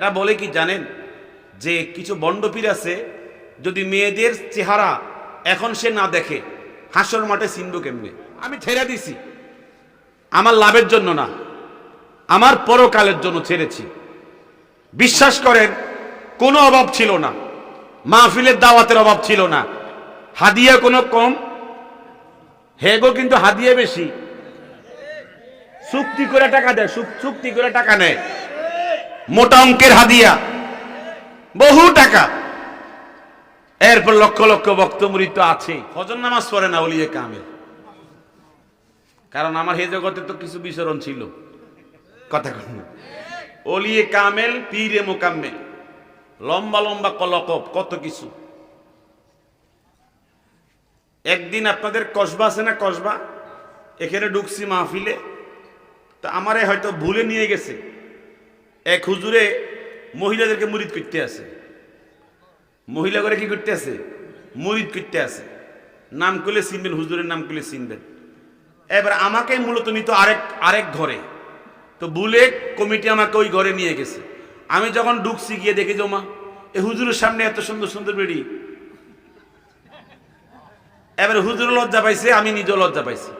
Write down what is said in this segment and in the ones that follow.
এরা বলে কি জানেন? যে কিছু বন্ডপীর আছে, যদি মেয়েদের চেহারা এখন সে না দেখে, হাসর মাঠে সিন্ধু কেমনে? আমি ছেড়ে দিছি। আমার লাভের জন্য না, আমার পরকালের জন্য ছেড়েছি। বিশ্বাস করেন, কোনো অভাব ছিল না, মাহফিলের দাওয়াতের অভাব ছিল না। হাদিয়া কোনো কম? হেগো কিন্তু হাদিয়া বেশি। চুক্তি করে টাকা দেয় চুক- চুক্তি করে টাকা নেয়। মোটা অঙ্কের হাদিয়া। বহু টাকা। এরপর লক্ষ লক্ষ বক্তমুরি তো আছে। হজর নামাজ পড়ে না ওলিয়ে কামেল। কারণ আমার হে জগতে তো কিছু বিচরণ ছিল। কথা। ওলিয়ে কামেল, পীরে মোকাম্মেল। লম্বা লম্বা কলকব কত কিছু। একদিন আপনাদের কসবা আছে না কসবা? এখানে ঢুকছি মাহফিলে। তো আমারে হয়তো ভুলে নিয়ে গেছে। এক হুজুরে মহিলাদেরকে মুরিদ করতে আছে। মহিলা করে কি করতে আছে? মুরিদ করতে আছে। নাম করলে চিনবেন, হুজুরের নাম করলে চিনবেন। এবার আমাকে মূলত নিত আরেক আরেক ঘরে। তো বুলে কমিটি আমাকে ওই ঘরে নিয়ে গেছে। আমি যখন ঢুকছি গিয়ে দেখি, জমা, এ হুজুরের সামনে এত সুন্দর সুন্দর বেড়ি। এবারে হুজুর লজ্জা পাইছে, আমি নিজেও লজ্জা পাইছি।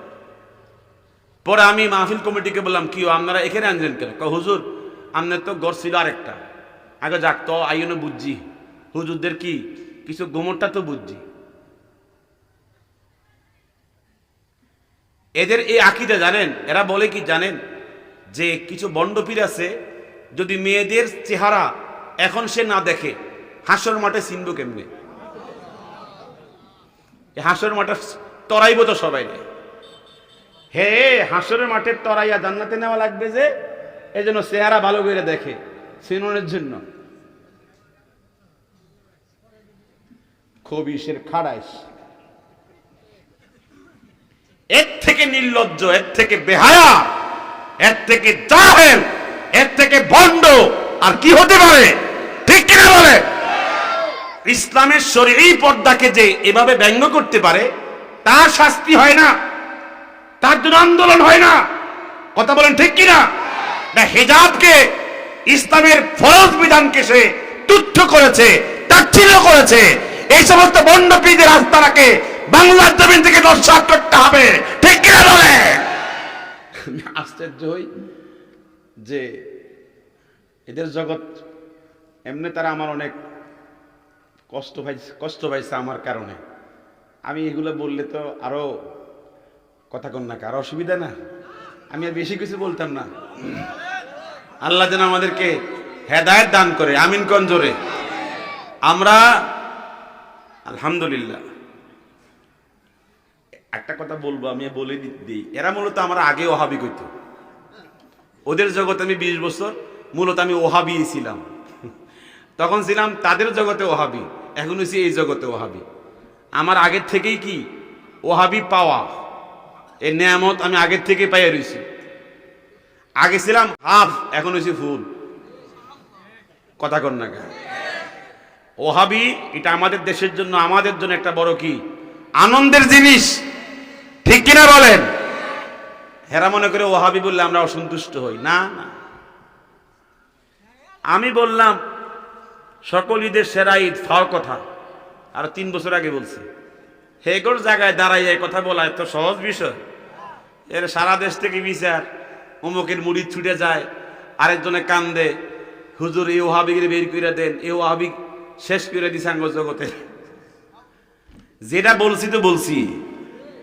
পরে আমি মাহফিল কমিটিকে বললাম, কি আপনারা এখানে আনলেন কেন? হুজুর আপনার তো গড় ছিল আরেকটা। আগে যাক, তো আইনে বুঝছি। হুজুরদের কি? কিছু গোমরটা তো বুঝছি। এদের এই আকিদা জানেন? এরা বলে কি জানেন? যে কিছু বন্ডপীর আছে, যদি মেয়েদের চেহারা এখন সে না দেখে, হাসর মাঠে চিনব কেমনে? হাসর মাঠে তরাইব তো সবাই। হে, হাসরের মাঠের তরাইয়া জান্নাতে নেওয়া লাগবে যে এই জন্য চেহারা ভালো করে দেখে সিননের জন্য। খবিসের খাড়াইশ এর থেকে নির্লজ্জ এর থেকে বেহায়া এর থেকে জাহেল এর থেকে ভণ্ড আর কি হতে পারে? ঠিক কিনা বলে? ইসলামের শরীর পর্দাকে যে এভাবে ব্যঙ্গ করতে পারে তার শাস্তি হয় না তার জন্য আন্দোলন হয় না। কথা বলেন ঠিক কিনা? না হেজাবকে, ইসলামের ফরজ বিধানকে সে তুচ্ছ করেছে, তাচ্ছিল্য করেছে। এই সমস্ত বন্ডপীদের রাস্তাটাকে বাংলার জমিন থেকে দর্শক করতে হবে। ঠিক কিনা আশ্চর্য হই যে এদের জগৎ এমনি তারা আমার অনেক কষ্ট পাই, কষ্ট পাইছে আমার কারণে। আমি এগুলো বললে তো আরও কথা কন না অসুবিধা না? আমি আর বেশি কিছু বলতাম না। আল্লাহ যেন আমাদেরকে হেদায়ত দান করে, আমিন কঞ্জরে আমরা, আলহামদুলিল্লাহ। একটা কথা বলব, আমি বলে দিই। এরা মূলত আমরা আগে ওহাবি করতো। ওদের জগতে আমি বিশ বছর, মূলত আমি ওহাবি ছিলাম। তখন ছিলাম তাদের জগতে ওহাবি, এখন হচ্ছে এই জগতে ওহাবি। আমার আগের থেকেই কি? ওহাবি পাওয়া। এই নিয়ামত আমি আগের থেকে পাইয়া রয়েছি আগে ছিলাম হাফ, এখন হয়েছে ফুল। কথা কর না? ওহাবি, এটা আমাদের দেশের জন্য, আমাদের জন্য একটা বড় কি? আনন্দের জিনিস। ঠিক কিনা বলেন? হেরা মনে করে ওহাবি বললে আমরা অসন্তুষ্ট হই। না না। আমি বললাম, সকল ঈদের সেরা ঈদ, ফাও কথা। আর তিন বছর আগে বলছি। হেগোর জায়গায় দাঁড়াই এই কথা বলা এত সহজ বিষয়। এর সারা দেশ থেকে বিচার। অমুকের মুড়ি ছুটে যায়, আরেকজনে কান্দে, হুজুর, এই ওহাবিগের বের করে দেন, এই ওহাবিক শেষ করে দিছে আঙ্গ জগতে। যেটা বলছি তো বলছি।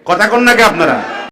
কথা কন নাকি আপনারা?